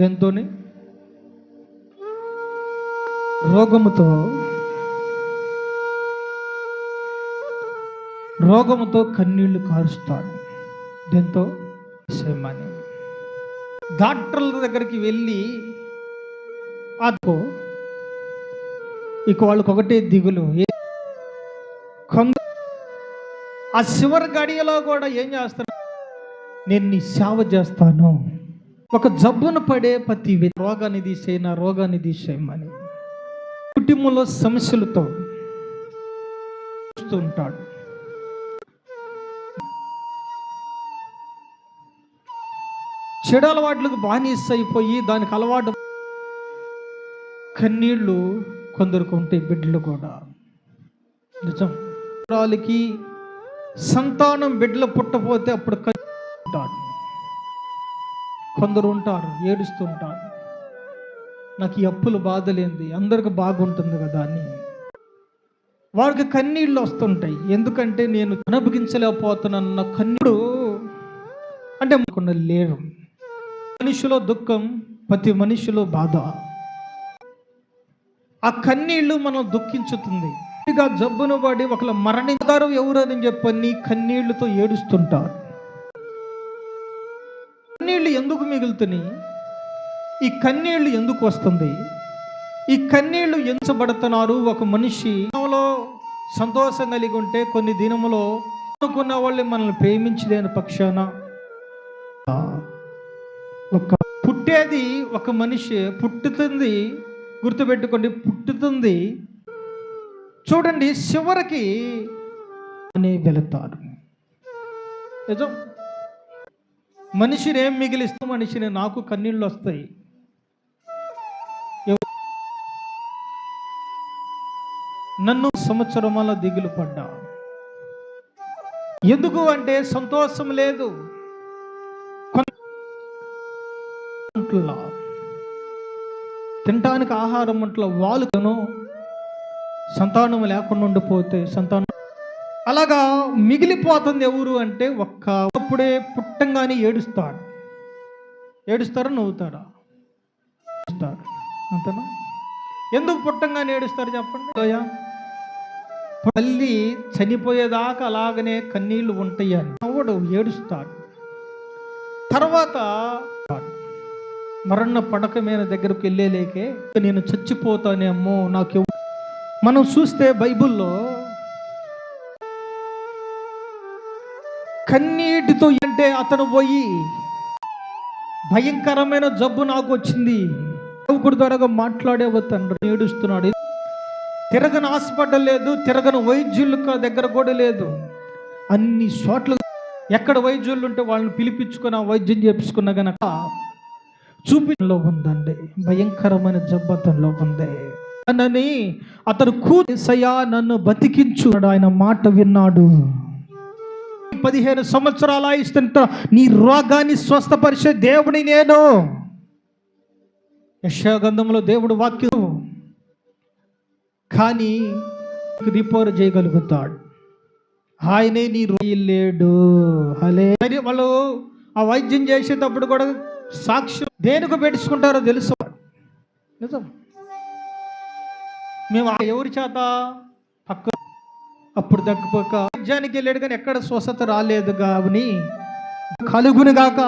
దేంతోని? రోగముతో. రోగముతో కన్నీళ్ళు కారుస్తాడు దేంతో? సేమని డాక్టర్ల దగ్గరికి వెళ్ళి అదో ఇక వాళ్ళకి ఒకటే దిగులు. ఏ- ఆ చివరి గడియలో కూడా ఏం చేస్తాను నేను నీ సేవ చేస్తాను. ఒక జబ్బును పడే ప్రతి రోగాన్ని తీసే నా రోగాన్ని తీసేయమని కుటుంబంలో సమస్యలతో చూస్తూ ఉంటాడు. చెడు అలవాట్లకు బానిస అయిపోయి దానికి అలవాటు కన్నీళ్ళు కొందరికి ఉంటాయి బిడ్డలు కూడా. నిజం. సంతానం బిడ్డలు పుట్టపోతే అప్పుడు కట్టాడు ఉంటాడు కొందరు ఉంటారు ఏడుస్తుంటారు నాకు ఈ అప్పులు బాధలేంది అందరికి బాగుంటుంది కదా అని. వారికి కన్నీళ్ళు వస్తుంటాయి ఎందుకంటే నేను అనుభవించలేకపోతున్నాన్న కన్నుడు అంటే కొన్ని లేరు. మనిషిలో దుఃఖం ప్రతి మనిషిలో బాధ. ఆ కన్నీళ్ళు మనం దుఃఖించుతుంది. జబ్బును పడి ఒకళ్ళ మరణించారు ఎవరని చెప్పని కన్నీళ్ళతో ఏడుస్తుంటారు. కన్నీళ్ళు ఎందుకు మిగులుతున్నాయి? ఈ కన్నీళ్ళు ఎందుకు వస్తుంది? ఈ కన్నీళ్ళు ఎంచబడుతున్నారు ఒక మనిషి. సంతోషం కలిగి ఉంటే కొన్ని దినములో అనుకున్న వాళ్ళు మనల్ని ప్రేమించలేని పక్షాన. ఒక పుట్టేది ఒక మనిషి. పుట్టుతుంది గుర్తుపెట్టుకోండి పుట్టుతుంది. చూడండి చివరికి అని వెళతారు. నిజం? మనిషిని ఏం మిగిలిస్తూ మనిషిని నాకు కన్నీళ్ళు వస్తాయి నన్ను సంవత్సరమాల దిగులు పడ్డా. ఎందుకు అంటే సంతోషం లేదు. కొన్నింట్లో తినటానికి ఆహారం ఉంట్లో వాళ్ళును సంతానం లేకుండా ఉండిపోతే సంతానం అలాగా మిగిలిపోతుంది ఎవరు అంటే ఒక్క అప్పుడే పుట్టంగానే ఏడుస్తాడు. ఏడుస్తారా నవ్వుతారా? ఏడుస్తాడు. అంతేనా? ఎందుకు పుట్టంగానే ఏడుస్తారు చెప్పండి. లోయ తల్లి చనిపోయేదాకా అలాగనే కన్నీళ్ళు ఉంటాయి అని. నవ్వడు ఏడుస్తాడు. తర్వాత మరణ పడక మీద దగ్గరకు వెళ్ళేలేకే నేను చచ్చిపోతానేమో నాకు మనం చూస్తే బైబిల్లో కన్నీటితో అంటే అతను పోయి భయంకరమైన జబ్బు నాకు వచ్చింది. సేవకుడి ద్వారా మాట్లాడేవ తండ్రి. ఏడుస్తున్నాడు. తిరగని హాస్పిటల్ లేదు తిరగని వైద్యుల దగ్గర కూడా లేదు. అన్ని చోట్ల ఎక్కడ వైద్యులు ఉంటే వాళ్ళని పిలిపించుకున్న వైద్యం చేపించుకున్న గనక చూపిలో ఉందండి. భయంకరమైన జబ్బు అతనిలో ఉంది. అని అతను కూసయ్యా నన్ను బతికించు ఆయన మాట విన్నాడు. పదిహేను సంవత్సరాల ఇస్తుంట నీ రోగాన్ని స్వస్థపరిచే దేవుని నేను. యశాగంధంలో దేవుడు వాక్యం కానీ రిపోర్ చేయగలుగుతాడు. ఆయనే నీ లేడు. హలే వాళ్ళు ఆ వైద్యం చేసేటప్పుడు కూడా సాక్ష్యం దేనికి పెట్టుకుంటారో తెలుసు. నిజం? మేము ఎవరి చేత? పక్క అప్పుడు తగ్గిపోక వైద్యానికి వెళ్ళాడు కానీ ఎక్కడ స్వస్థత రాలేదు కావని కలుగును గాక.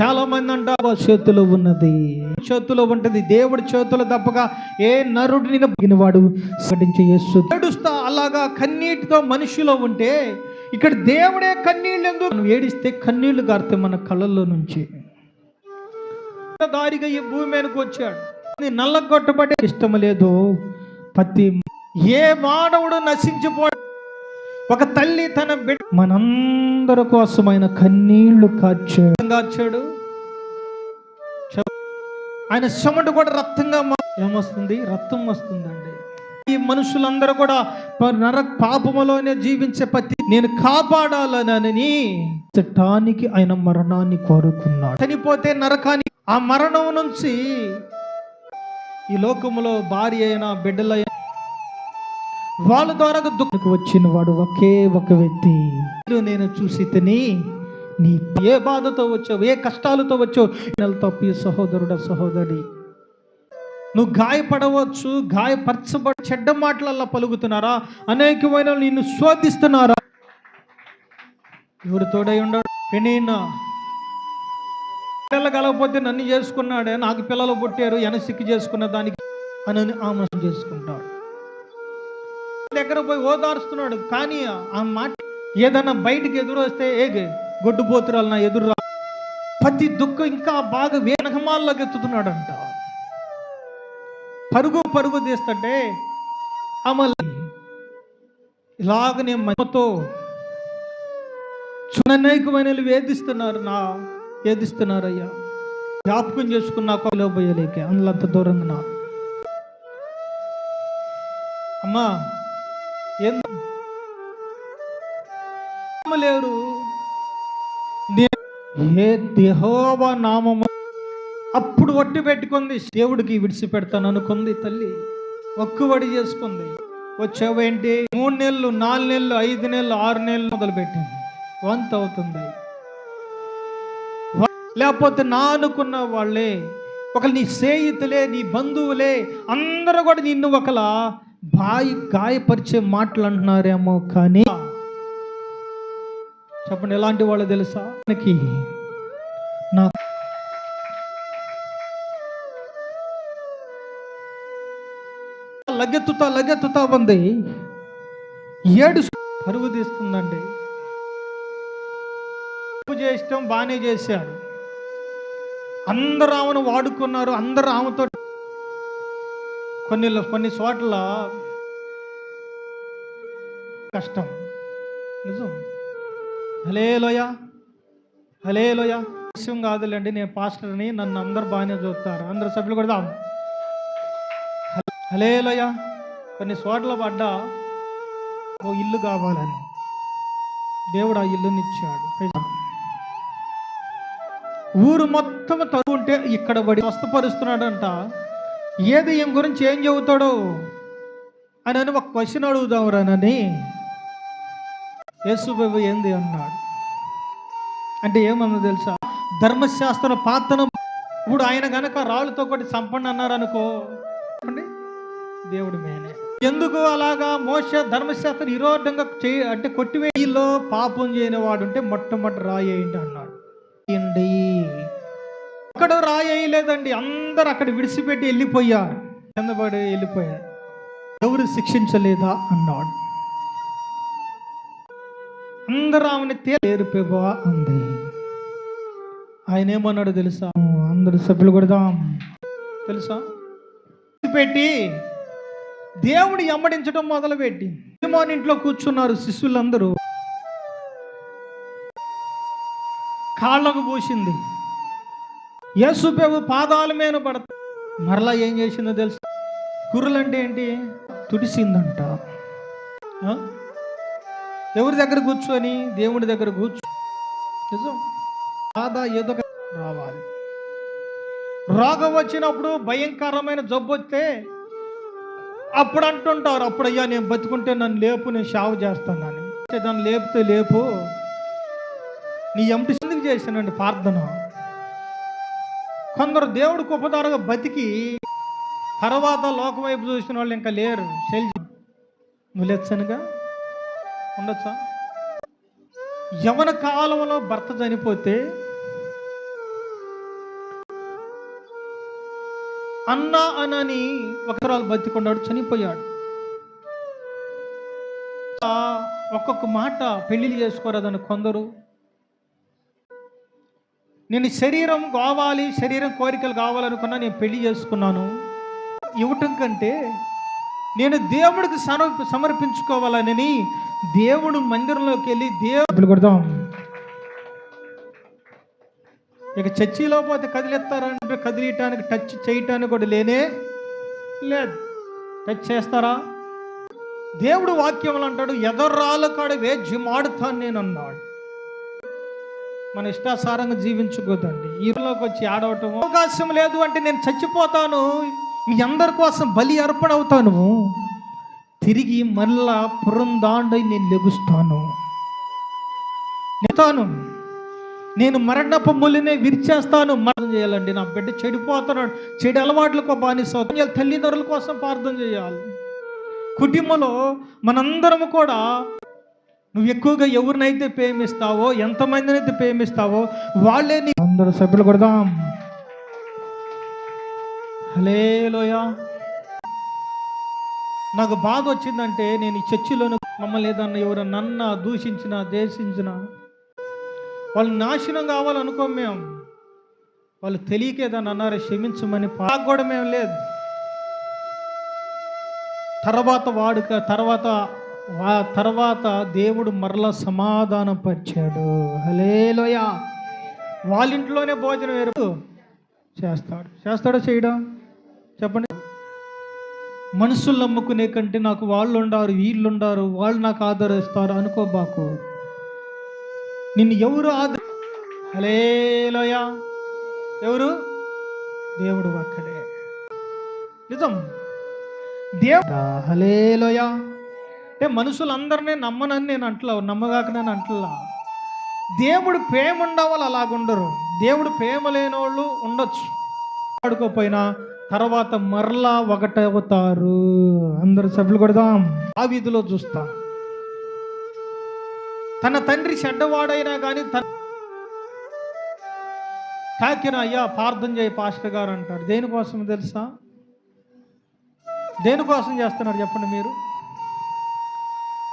చాలా మంది అంట చేతిలో ఉన్నది. చేతిలో ఉంటది. దేవుడి చేతిలో తప్పగా ఏ నరుడిని వాడు సడించి యేసు ఏడుస్తా అలాగా కన్నీటితో మనిషిలో ఉంటే ఇక్కడ దేవుడే కన్నీళ్ళు ఎందుకు? ఏడిస్తే కన్నీళ్ళు గారితే మన కళ్ళల్లో నుంచి. దారిగా ఈ భూమి మీదకి వచ్చాడు. నల్ల నల్లగొట్టబడే ఇష్టం లేదు. ప్రతి ఏ మానవుడు నశించిపో ఒక తల్లి తన బిడ్డ మనందరి కోసమైన కన్నీళ్ళు చెప్- ఆయన చెమట కూడా రక్తంగా ఏమొస్తుంది? రక్తం వస్తుందండి. ఈ మనుషులందరూ కూడా నర పాపములోనే జీవించే ప్రతి నేను కాపాడాలనని చట్టానికి ఆయన మరణాన్ని కోరుకున్నాడు. చనిపోతే నరకాన్ని ఆ మరణం నుంచి ఈ లోకములో భార్య అయినా బిడ్డలైనా వాళ్ళ ద్వారా దుఃఖకు వచ్చిన వాడు ఒకే ఒక వ్యక్తి. నేను చూసి తిని నీ ఏ బాధతో వచ్చావు ఏ కష్టాలతో వచ్చావు? నెల తప్పి సహోదరుడ సహోదరి. నువ్వు గాయపడవచ్చు గాయపరచబడ చెడ్డ మాటలల్లా పలుకుతున్నారా? అనేకమైన నిన్ను శోధిస్తున్నారా? ఎవరు తోడై ఉండడు పెనీనా పిల్లలు కలగకపోతే నన్ను చేసుకున్నాడే నాకు పిల్లలు పుట్టారు ఎనసిక్కి చేసుకున్న దానికి అని ఆమె చేసుకుంటాడు. దగ్గర పోయి ఓదారుస్తున్నాడు కానీ ఆ మాట ఏదన్నా బయటికి ఎదురు వస్తే ఏ గొడ్డుపోతురాలు నా ఎదురు రా ప్రతి దుఃఖం ఇంకా బాగా వేనహమాల్లోకెత్తుతున్నాడు అంట పరుగు పరుగు తీస్తుంటే ఆమె ఇలాగనే మహిమతో చుననేకమైన వేధిస్తున్నారు నా ఏదిస్తున్నారయ్యా జ్ఞాపకం చేసుకున్నా లేకపోయలేక అందులో దూరంగా నా అమ్మా ఏం లేరు? ఏ దేహోవా నామము? అప్పుడు ఒట్టి పెట్టుకుంది. దేవుడికి విడిచిపెడతాను అనుకుంది తల్లి. ఒక్కువడి చేసుకుంది. వచ్చావేంటి? మూడు నెలలు నాలుగు నెలలు ఐదు నెలలు ఆరు నెలలు మొదలుపెట్టింది. వంత అవుతుంది లేకపోతే నా అనుకున్న వాళ్ళే ఒకళ్ళు నీ స్నేహితులే నీ బంధువులే అందరూ కూడా నిన్ను ఒకలా బాయి గాయపరిచే మాటలు అంటున్నారేమో కానీ చెప్పండి ఎలాంటి వాళ్ళు తెలుసా? మనకి నా లగెత్తుతా లగెత్తుతా ఉంది. ఏడు పరుగు తీస్తుందండి. చేస్తాం బాగానే చేశాడు అందరు ఆమెను వాడుకున్నారు అందరు ఆమెతో కొన్ని కొన్ని చోట్ల కష్టం. నిజం? హలే లోయ హలే లోయ విషయం కాదులేండి నేను పాస్టర్ని నన్ను అందరు బాగానే చూస్తారు. అందరు సభ్యులు కూడా హలే లోయ కొన్ని చోట్ల పడ్డా ఓ ఇల్లు కావాలని. దేవుడు ఆ ఇల్లునిచ్చాడు ఊరు మొత్తం తరుగుంటే ఇక్కడ పడి స్వస్థపరుస్తున్నాడంట. ఏది ఏం గురించి ఏం చెబుతాడో అని అని ఒక క్వశ్చన్ అడుగుదాం యేసు బాబు ఏంది అన్నాడు. అంటే ఏమన్నా తెలుసా? ధర్మశాస్త్ర పాత్రను ఇప్పుడు ఆయన గనక రాళ్ళతో కొట్టి చంపండి అన్నారు అనుకో దేవుడు మేనే ఎందుకు అలాగా మోస ధర్మశాస్త్రం విరోధంగా చే అంటే కొట్టివేయిలో పాపం చేయని వాడు ఉంటే మొట్టమొదటి రాయేయండి అన్నాడు. ఏంటి అక్కడ రాయలేదండి అందరు అక్కడ విడిచిపెట్టి వెళ్ళిపోయారు కింద పడి వెళ్ళిపోయారు ఎవరు శిక్షించలేదా అన్నాడు. అందరూ ఆమెను తేరుపేబా అంది. ఆయన ఏమన్నాడు తెలుసా? అందరు సభ్యులు కొడదాం తెలుసా? పెట్టి దేవుడు ఎమ్మడించడం మొదలుపెట్టి మన ఇంట్లో కూర్చున్నారు శిష్యులందరూ. కాళ్ళకు పోసింది. యేసుపేవు పాదాల మీద పడతా మరలా ఏం చేసిందో తెలుసు? కుర్రలంటే ఏంటి? తుడిసిందంట. ఎవరి దగ్గర కూర్చొని? దేవుడి దగ్గర కూర్చో నిజం? బాధ ఏదో రావాలి. రోగం వచ్చినప్పుడు భయంకరమైన జబ్బు వస్తే అప్పుడు అంటుంటారు అప్పుడు అయ్యా నేను బతుకుంటే నన్ను లేపు నేను షావు చేస్తానని. అని దాన్ని లేపితే లేపు. నీ ఎంటి ఎందుకు చేశానండి ప్రార్థన. కొందరు దేవుడు కుప్పదారుగా బతికి తర్వాత లోక వైపు చూసిన వాళ్ళు ఇంకా లేరు. శైలి నువ్వు ఉండొచ్చా? యవన కాలంలో భర్త చనిపోతే అన్న అనని ఒకరాలు బతికున్నాడు చనిపోయాడు. ఒక్కొక్క మాట పెళ్ళిళ్ళు చేసుకోరాదని కొందరు నేను శరీరం కావాలి శరీరం కోరికలు కావాలనుకున్నా నేను పెళ్ళి చేసుకున్నాను. ఇవ్వటం కంటే నేను దేవుడికి సమర్ప సమర్పించుకోవాలని దేవుడు మందిరంలోకి వెళ్ళి దేవుడు కొడదాం. ఇక చర్చిలో పోతే కదిలిస్తారంటే కదిలియటానికి టచ్ చేయటానికి కూడా లేనే లేదు. టచ్ చేస్తారా? దేవుడు వాక్యములు అంటాడు ఎదర్రాల కాడ వేజ్యమాడుతాను నేను అన్నాడు మన ఇష్టాసారంగా జీవించుకోదండి ఈలోకి వచ్చి ఆడవటం అవకాశం లేదు అంటే నేను చచ్చిపోతాను. మీ అందరి కోసం బలి అర్పణ అవుతాను తిరిగి మళ్ళా పురందాండై నేను లెగుస్తాను. నెతాను నేను మరణపు ములినే విరిచేస్తాను. మరణం చేయాలండి. నా బిడ్డ చెడిపోతున్నాడు. చెడు అలవాట్లకు బానిస తల్లిదండ్రుల కోసం ప్రార్థన చేయాలి. కుటుంబంలో మనందరము కూడా నువ్వు ఎక్కువగా ఎవరినైతే ప్రేమిస్తావో ఎంతమందిని అయితే ప్రేమిస్తావో వాళ్ళే నీ అందరూ సభ్యులు కొడదాం. హలేలోయ నాకు బాధ వచ్చిందంటే నేను ఈ చర్చిలోను మమ్మల్ని ఏదన్నా ఎవరు నన్న దూషించిన దేశించిన వాళ్ళు నాశనం కావాలనుకో మేము. వాళ్ళు తెలియక ఏదన్నా అన్నారో క్షమించమని కూడా మేము లేదు. తర్వాత వాడుక తర్వాత ఆ తర్వాత దేవుడు మరలా సమాధానం పరిచాడు హలేలోయ వాళ్ళ ఇంట్లోనే భోజనం వేరు చేస్తాడు. చేస్తాడో చేయడం? చెప్పండి. మనుషులు నమ్ముకునే కంటే నాకు వాళ్ళు ఉండారు వీళ్ళు ఉండారు వాళ్ళు నాకు ఆదరిస్తారు అనుకోబాకు నిన్ను ఎవరు ఆదర హలేలోయ ఎవరు? దేవుడు ఒక్కడే. నిజం. దేవుడా హలేలోయా అంటే మనుషులందరినీ నమ్మనని నేను అంటలా నమ్మగాక నేను అంటలా. దేవుడు ప్రేమ ఉండవాళ్ళు అలాగుండరు. దేవుడు ప్రేమ లేని వాళ్ళు ఉండొచ్చు. ఆడుకోపోయినా తర్వాత మరలా ఒకటవుతారు. అందరు సభ్యులు కొడదాం. ఆ వీధిలో చూస్తా. తన తండ్రి చెడ్డవాడైనా కానీ తన తాకిన అయ్యా ప్రార్థన చేయి పాస్టర్ గారు అంటారు. దేనికోసం తెలుసా? దేనికోసం చేస్తున్నారు చెప్పండి మీరు?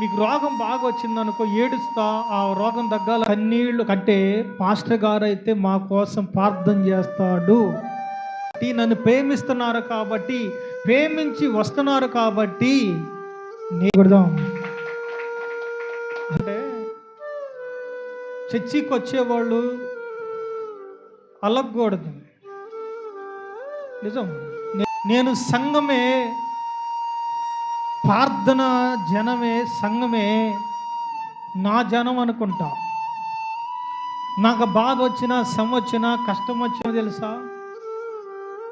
మీకు రోగం బాగా వచ్చిందనుకో ఏడుస్తా ఆ రోగం తగ్గాల. కన్నీళ్ళు కంటే పాస్టర్ గారు అయితే మా కోసం ప్రార్థన చేస్తాడు. నన్ను ప్రేమిస్తున్నారు కాబట్టి ప్రేమించి వస్తున్నారు కాబట్టి నేను అంటే చర్చికి వచ్చేవాళ్ళు అలగకూడదు. నిజం. నేను సంఘమే ప్రార్థన జనమే సంఘమే నా జనం అనుకుంటా. నాకు బాధ వచ్చినా శ్రమ వచ్చినా కష్టం వచ్చినా తెలుసా?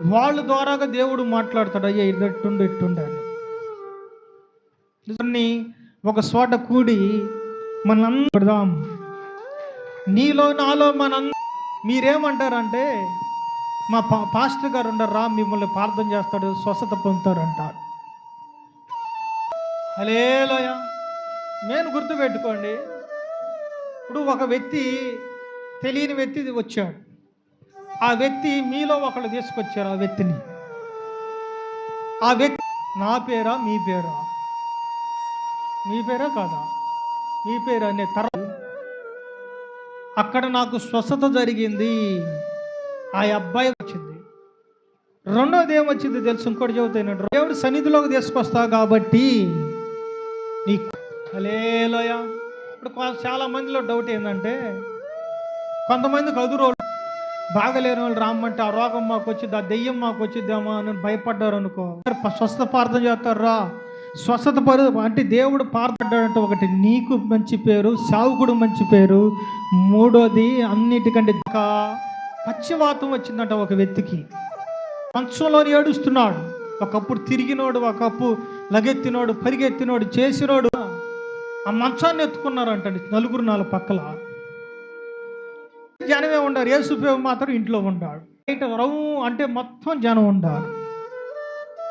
వాళ్ళ ద్వారాగా దేవుడు మాట్లాడతాడు అయ్యా ఇదట్టుండు ఇట్టుండు ఒక చోట కూడి మనందరం నీలో నాలో మన మీరేమంటారంటే మా పా పాస్టర్ గారు ఉండరు రా మిమ్మల్ని ప్రార్థన చేస్తాడు స్వస్థత పొందుతారు అంటారు హలేలోయ. నేను గుర్తుపెట్టుకోండి ఇప్పుడు ఒక వ్యక్తి తెలియని వ్యక్తి వచ్చాడు. ఆ వ్యక్తి మీలో ఒకళ్ళు తీసుకొచ్చారు ఆ వ్యక్తిని. ఆ వ్యక్తి నా పేరా మీ పేరా? మీ పేరా కాదా? మీ పేరు అనే తర. అక్కడ నాకు స్వస్థత జరిగింది. ఆ అబ్బాయి వచ్చింది. రెండోది ఏమొచ్చింది తెలుసు? ఇంకోటి చెబుతాను. దేవుడు సన్నిధిలోకి తీసుకొస్తా కాబట్టి నీ హలేలోయ ఇప్పుడు చాలా మందిలో డౌట్ ఏంటంటే కొంతమంది కదురోళ్ళు బాగలేని వాళ్ళు రామ్మంటే ఆ రోగం మాకు వచ్చింది ఆ దెయ్యం మాకు వచ్చిద్దామా అని భయపడ్డారు అనుకో స్వస్థ స్వస్థత ప్రార్థన చేస్తారా? స్వస్థత పరు అంటే దేవుడు పారపడ్డాడంటే ఒకటి నీకు మంచి పేరు సావుకుడు మంచి పేరు మూడోది అన్నిటికంటే పశ్చివాతం వచ్చిందంట ఒక వ్యక్తికి. మంచంలో ఏడుస్తున్నాడు. ఒకప్పుడు తిరిగినోడు ఒకప్పుడు లగెత్తినోడు పరిగెత్తినోడు చేసినోడు. ఆ మంచాన్ని ఎత్తుకున్నారంటండి నలుగురు నాలుగు పక్కల. జనమే ఉండారు యేసుప్రేమ మాత్రం ఇంట్లో ఉండాడు. బయట రవ్వు అంటే మొత్తం జనం ఉండాలి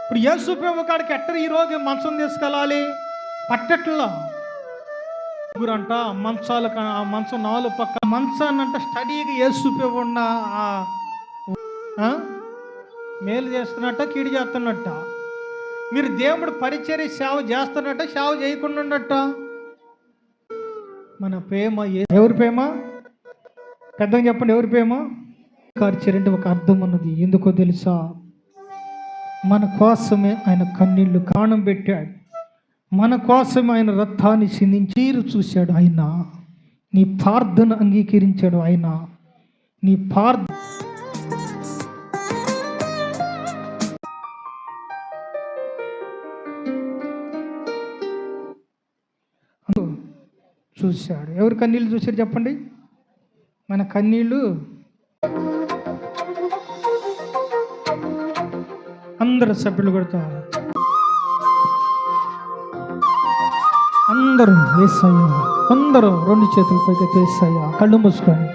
ఇప్పుడు ఏసుప్రేమ కాడికి ఎట్ట ఈ మంచం తీసుకెళ్ళాలి? పట్టట్లా? ముగ్గురంట మంచాలు ఆ మంచం నాలుగు పక్క మంచాన్ని అంట స్టడీగా యేసుప్రేమ ఉన్న ఆ? మేలు చేస్తున్నట్ట కీడు చేస్తున్నట్ట. మీరు దేవుడు పరిచర్య సేవ చేస్తున్నట్ట సేవ చేయకుండా ఉండట మన ప్రేమ ఎవరి ప్రేమ? పెద్దగా చెప్పండి ఎవరి ప్రేమ? కార్చరంటే ఒక అర్థం ఉన్నది ఎందుకో తెలుసా? మన కోసమే ఆయన కన్నీళ్ళు కాణం పెట్టాడు. మన కోసమే ఆయన రక్తాన్ని చిందించి చూశాడు ఆయన. నీ ప్రార్థన అంగీకరించాడు ఆయన. నీ ప్రార్థన చూశాడు. ఎవరు కన్నీళ్ళు చూశారు చెప్పండి? మన కన్నీళ్ళు అందరు సభ్యులు కూడా అందరూ వేసయ్యా అందరూ రెండు చేతుల పైకి వేసాయా కళ్ళు మూసుకోండి.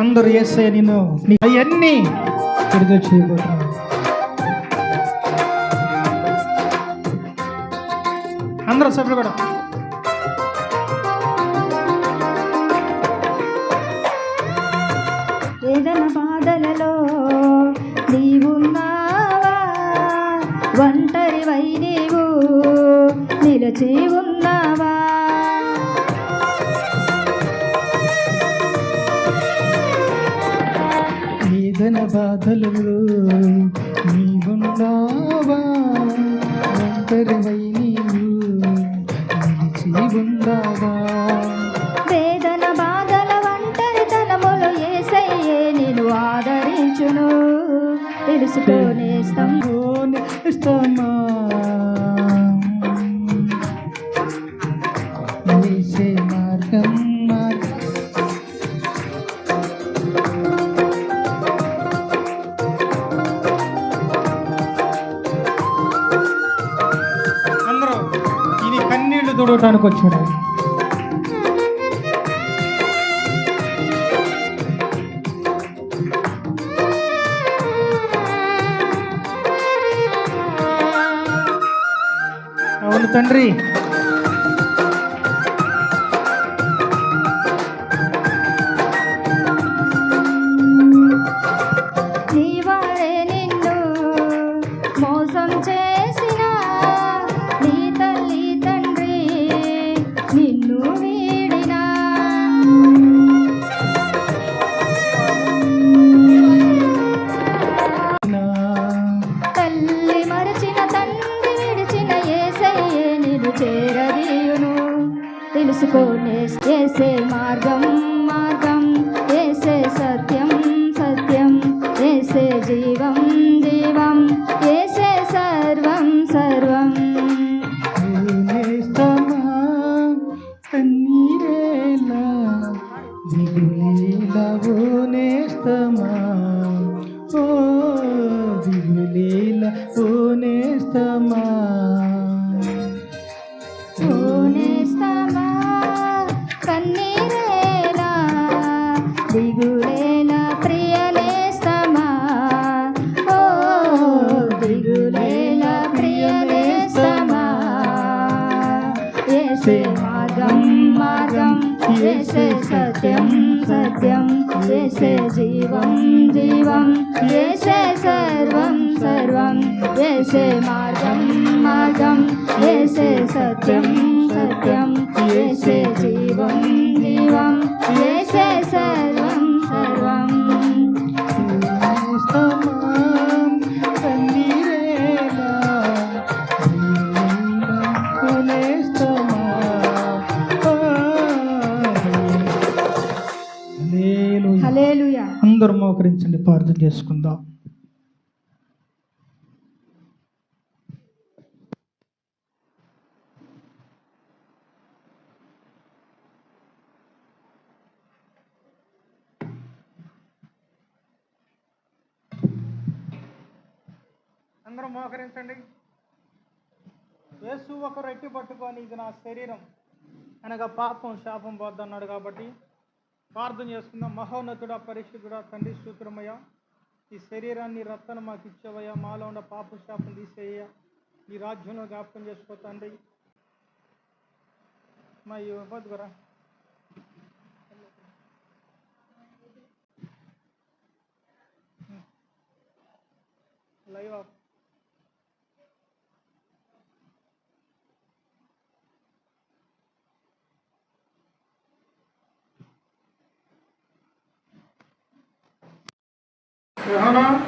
అందరు వేసే నేను అవన్నీ విడుదల చేయబోతున్నాను అందరు సభ్యులు కూడా. వేదన బాధలలో నీవున్నావా? ఒంటరివై నీవు నిలచేవు బాధలు తండ్రి. తెలుసుకొని చేసే మార్గం మార్గం చేసే సత్యం సత్యం చేసే జీవం. செய்கு ప్రార్థన చేసుకుందాం. అందరూ మోకరించండి. యేసు ఒక రెట్టి పట్టుకొని ఇది నా శరీరం. అనగా పాపం శాపం పోద్దన్నాడు కాబట్టి ప్రార్థన చేసుకుందాం మహోన్నతుడ పరిశుద్ధుడ తండ్రి సూత్రమయ్య ఈ శరీరాన్ని రక్తాన్ని మాకు ఇచ్చేవయ్యా. మాలో ఉన్న పాప శాపం తీసేయ ఈ రాజ్యంలో జ్ఞాపకం చేసుకో తండ్రి. మా ఈ బతుకురా లైవ్ ఆఫ్. 给他